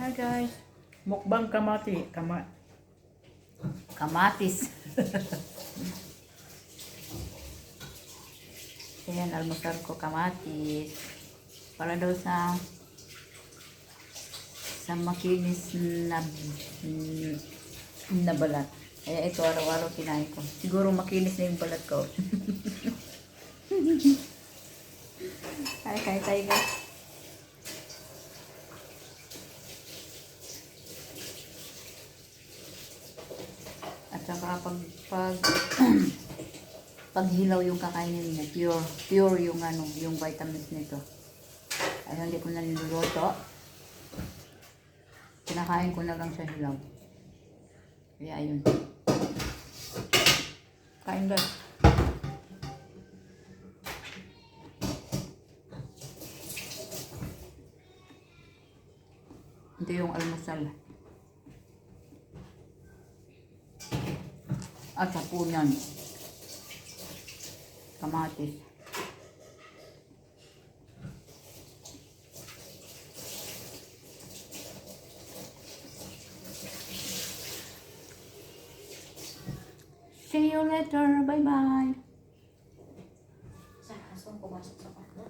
Hi guys. Mukbang kamati. Kama Kamatis. Ayan, almusal ko kamatis. Para daw sa sa makinis na na balat. Kaya ito araw-araw kinain ko. Siguro makinis na yung balat ko. Ay, kaya tayo guys. At pag, pag, pag hilaw yung kakainin mo, pure, pure yung ano, yung vitamins nito. Ay hindi ko na niluluto. Kinakain ko na lang sa hilaw. Kaya ayun. Kain guys. Ito yung almusal. At hapunan. Kamatis. See you later. Bye-bye. Sa asong pumasok sa kwarto.